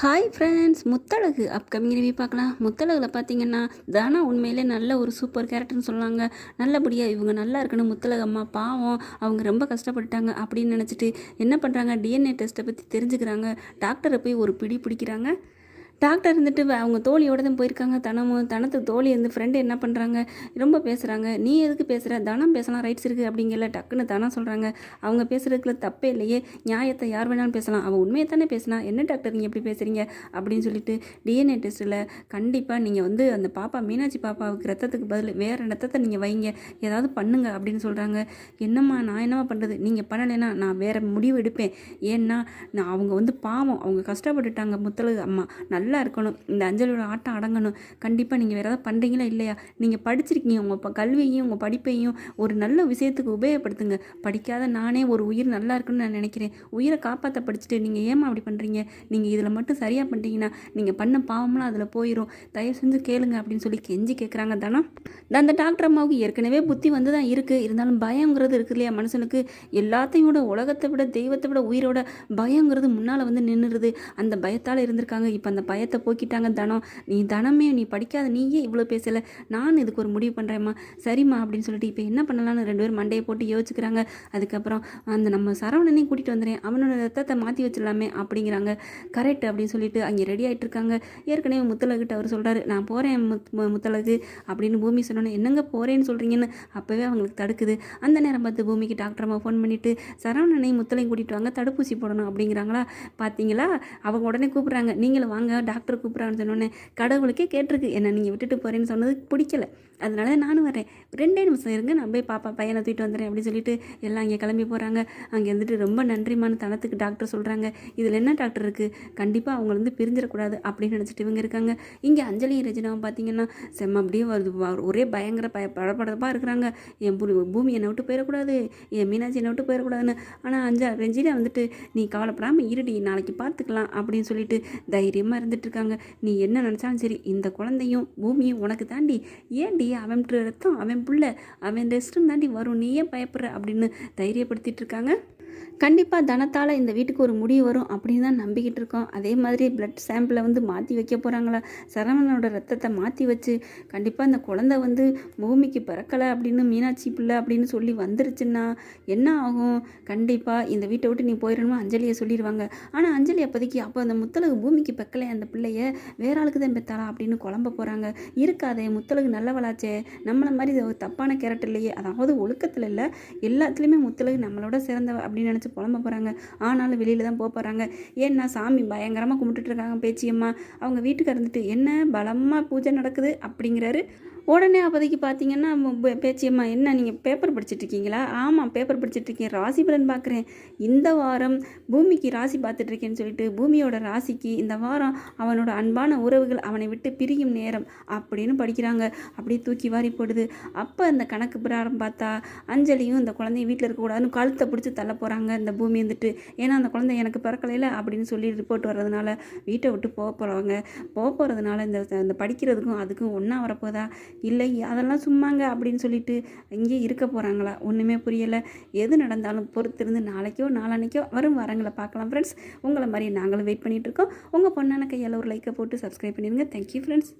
Hi friends Muthazhagu upcoming review பார்க்கலாம். முத்தழகில் பார்த்தீங்கன்னா தானா உண்மையிலே நல்ல ஒரு சூப்பர் கேரக்டர்னு சொன்னாங்க. நல்லபடியாக இவங்க நல்லா இருக்கணும். முத்தழகு அம்மா பாவம் அவங்க ரொம்ப கஷ்டப்பட்டாங்க அப்படின்னு நினச்சிட்டு என்ன பண்ணுறாங்க டிஎன்ஏ டெஸ்ட்டை பற்றி தெரிஞ்சுக்கிறாங்க. டாக்டரை போய் ஒரு பிடி பிடிக்கிறாங்க. டாக்டர் இருந்துட்டு வ- அவங்க தோழியோட தான் போயிருக்காங்க. தனமும் தனத்துக்கு தோழி இருந்து ஃப்ரெண்டு என்ன பண்ணுறாங்க ரொம்ப பேசுகிறாங்க நீ எதுக்கு பேசுகிற தனம் பேசலாம் ரைட்ஸ் இருக்குது அப்படிங்கிற டக்குன்னு தனம் சொல்கிறாங்க அவங்க பேசுகிறதுக்குள்ள தப்பே இல்லையே. நியாயத்தை யார் வேணாலும் பேசலாம். அவன் உண்மையை தானே பேசினா? என்ன டாக்டர் நீங்கள் எப்படி பேசுகிறீங்க அப்படின்னு சொல்லிட்டு டிஎன்ஏ டெஸ்ட்டில் கண்டிப்பாக நீங்கள் வந்து அந்த பாப்பா மீனாட்சி பாப்பாவுக்கு ரத்தத்துக்கு பதில் வேறு ரத்தத்தை நீங்கள் வைங்க. ஏதாவது பண்ணுங்க அப்படின்னு சொல்கிறாங்க என்னம்மா நான் என்னம்மா பண்ணுறது நீங்கள் பண்ணலைன்னா நான் வேறு முடிவு எடுப்பேன். ஏன்னா நான் அவங்க வந்து பாவம். அவங்க கஷ்டப்பட்டுட்டாங்க முத்தலகு அம்மா. நல்ல நல்லா இருக்கணும். இந்த அஞ்சலியோட ஆட்டம் அடங்கணும். கண்டிப்பாக நீங்கள் வேறு ஏதாவது பண்ணுறீங்களா இல்லையா? நீங்கள் படிச்சிருக்கீங்க. உங்கள் இப்போ கல்வியையும் உங்கள் படிப்பையும் ஒரு நல்ல விஷயத்துக்கு உபயோகப்படுத்துங்க. படிக்காத நானே ஒரு உயிர் நல்லா இருக்குன்னு நான் நினைக்கிறேன். உயிரை காப்பாற்ற படிச்சுட்டு நீங்கள் ஏமா அப்படி பண்ணுறீங்க நீங்கள் இதில் மட்டும் சரியாக பண்ணிட்டீங்கன்னா நீங்கள் பண்ண பாவம்லாம் அதில் போயிடும் தயவு செஞ்சு கேளுங்க அப்படின்னு சொல்லி கெஞ்சி கேட்குறாங்க தானே அந்த டாக்டர் அம்மாவுக்கு ஏற்கனவே புத்தி வந்து தான் இருக்குது இருந்தாலும் பயங்கிறது இருக்கு இல்லையா மனுஷனுக்கு? எல்லாத்தையும் விட உலகத்தை விட தெய்வத்தை விட உயிரோட பயங்கிறது முன்னால் வந்து நின்றுருது அந்த பயத்தால் இருந்திருக்காங்க. இப்போ அந்த பயத்தை போக்கிட்டாங்க தனம். நீ தனமே நீ படிக்காத நீயே இவ்வளோ பேசலை. நான் இதுக்கு ஒரு முடிவு பண்ணுறேம்மா சரிம்மா அப்படின்னு சொல்லிட்டு இப்போ என்ன பண்ணலாம்னு ரெண்டு பேரும் மண்டையை போட்டு யோசிக்கிறாங்க அதுக்கப்புறம் அந்த நம்ம சரவணனையும் கூட்டிகிட்டு வந்துடுறேன். அவனோட ரத்தத்தை மாற்றி வச்சிடலாமே அப்படிங்கிறாங்க. கரெக்ட் அப்படின்னு சொல்லிட்டு அங்கே ரெடி ஆகிட்டு இருக்காங்க. ஏற்கனவே முத்தலகிட்ட அவர் சொல்கிறாரு நான் போகிறேன் முத் முத்தலகு அப்படின்னு பூமி சொன்னோன்னே என்னங்க போகிறேன்னு சொல்கிறீங்கன்னு அப்போவே அவங்களுக்கு தடுக்குது. அந்த நேரம் பார்த்து பூமிக்கு டாக்டர் அம்மா ஃபோன் பண்ணிவிட்டு சரவணனையும் முத்தலையும் கூட்டிகிட்டு வாங்க தடுப்பூசி போடணும் அப்படிங்கிறாங்களா? பார்த்தீங்களா அவங்க உடனே கூப்பிட்றாங்க நீங்களும் வாங்க டாக்டர் கூப்பிட்றான்னு சொன்னோன்னே கடவுளுக்கே கேட்டிருக்கு என்ன நீங்கள் விட்டுட்டு போகிறேன்னு சொன்னது பிடிக்கல. அதனால நானும் வரேன். ரெண்டே நிமிஷம் இருங்க நான் போய் பாப்பா பையனை தூக்கிட்டு வந்துடுறேன் அப்படின்னு சொல்லிட்டு எல்லாம் அங்கே கிளம்பி போகிறாங்க அங்கே இருந்துட்டு ரொம்ப நன்றிமான தனத்துக்கு டாக்டர் சொல்கிறாங்க இதில் என்ன டாக்டர் இருக்குது கண்டிப்பாக அவங்க வந்து பிரிஞ்சிடக்கூடாது அப்படின்னு நினச்சிட்டு இவங்க இருக்காங்க. இங்கே அஞ்சலி ரஜினாவும் பார்த்தீங்கன்னா செம்ம அப்படியே வருது. ஒரே பயங்கர பய படப்படப்பாக இருக்கிறாங்க என் பூ- பூமி என்னை விட்டு போயிடக்கூடாது. என் மீனாட்சி என்னை விட்டு போயிடக்கூடாதுன்னு. ஆனால் அஞ்சா ரெஞ்சினா வந்துட்டு நீ கவலைப்படாமல் இருடி நாளைக்கு பார்த்துக்கலாம் அப்படின்னு சொல்லிட்டு தைரியமாக இருந்து இருக்காங்க நீ என்ன நினச்சாலும் சரி இந்த குழந்தையும் பூமியும் உனக்கு தாண்டி ஏன்டி அவன் ரத்தம் அவன் புள்ள அவன் ரெஸ்ட்டும் தாண்டி வரும் நீ ஏன் பயப்படுற அப்படின்னு தைரியப்படுத்திட்டு இருக்காங்க கண்டிப்பாக தனத்தால் இந்த வீட்டுக்கு ஒரு முடிவு வரும் அப்படின்னு தான் நம்பிக்கிட்டு இருக்கோம். அதே மாதிரி பிளட் சாம்பிளை வந்து மாற்றி வைக்க போகிறாங்களா சரவணனோட ரத்தத்தை மாற்றி வச்சு கண்டிப்பாக இந்த குழந்தை வந்து பூமிக்கு பிறக்கலை அப்படின்னு மீனாட்சி பிள்ளை அப்படின்னு சொல்லி வந்துருச்சுன்னா என்ன ஆகும்? கண்டிப்பாக இந்த வீட்டை விட்டு நீ போயிடணுமோ அஞ்சலியை சொல்லிடுவாங்க. ஆனால் அஞ்சலி அப்போதைக்கு அப்போ அந்த முத்தலகு பூமிக்கு பெக்கலை அந்த பிள்ளைய வேற ஆளுக்கு தான் பெத்தாளா அப்படின்னு குழம்ப போகிறாங்க இருக்காதே முத்தலகு நல்லவளாச்சே. நம்மளை மாதிரி இது ஒரு தப்பான கேரக்டர் இல்லையே. அதாவது ஒழுக்கத்தில் இல்லை. எல்லாத்துலேயுமே முத்தலகு நம்மளோட சிறந்தவ அப்படின்னு நினச்சி புலம்ப போகிறாங்க ஆனாலும் வெளியில் தான் போக போகிறாங்க ஏன்னா சாமி பயங்கரமாக கும்பிட்டுட்டு இருக்காங்க பேச்சியம்மா. அவங்க வீட்டுக்கு இருந்துட்டு என்ன பலமாக பூஜை நடக்குது? அப்படிங்கிறாரு. உடனே அப்போதைக்கு பார்த்தீங்கன்னா பேச்சியம்மா என்ன நீங்கள் பேப்பர் படிச்சிட்டு இருக்கீங்களா ஆமாம் பேப்பர் படிச்சுட்ருக்கேன். ராசி பலன் பார்க்குறேன். இந்த வாரம் பூமிக்கு ராசி பார்த்துட்ருக்கேன்னு சொல்லிட்டு பூமியோட ராசிக்கு இந்த வாரம் அவனோட அன்பான உறவுகள் அவனை விட்டு பிரியும் நேரம் அப்படின்னு படிக்கிறாங்க. அப்படியே தூக்கி வாரி போடுது. அப்போ அந்த கணக்கு பிரகாரம் பார்த்தா அஞ்சலியும் இந்த குழந்தைய வீட்டில் இருக்கக்கூடாதுன்னு கழுத்தை பிடிச்சி தள்ள போகிறாங்க இந்த பூமி வந்துட்டு. ஏன்னா அந்த குழந்தை எனக்கு பிறக்கலையில அப்படின்னு சொல்லி ரிப்போர்ட் வர்றதுனால வீட்டை விட்டு போக போகிறவங்க போக போகிறதுனால இந்த இந்த படிக்கிறதுக்கும் அதுக்கும் ஒன்றா வரப்போதா இல்லை அதெல்லாம் சும்மாங்க அப்படின்னு சொல்லிட்டு இங்கே இருக்க போகிறாங்களா ஒன்றுமே புரியலை. எது நடந்தாலும் பொறுத்திருந்து நாளைக்கோ நாளானைக்கோ வரும் வரங்களை பார்க்கலாம் ஃப்ரெண்ட்ஸ் உங்களை மாதிரி நாங்களும் வெயிட் பண்ணிகிட்டு இருக்கோம். உங்கள் பொண்ணான கையால் ஒரு லைக்கை போட்டு சப்ஸ்கிரைப் பண்ணிடுங்க. Thank you friends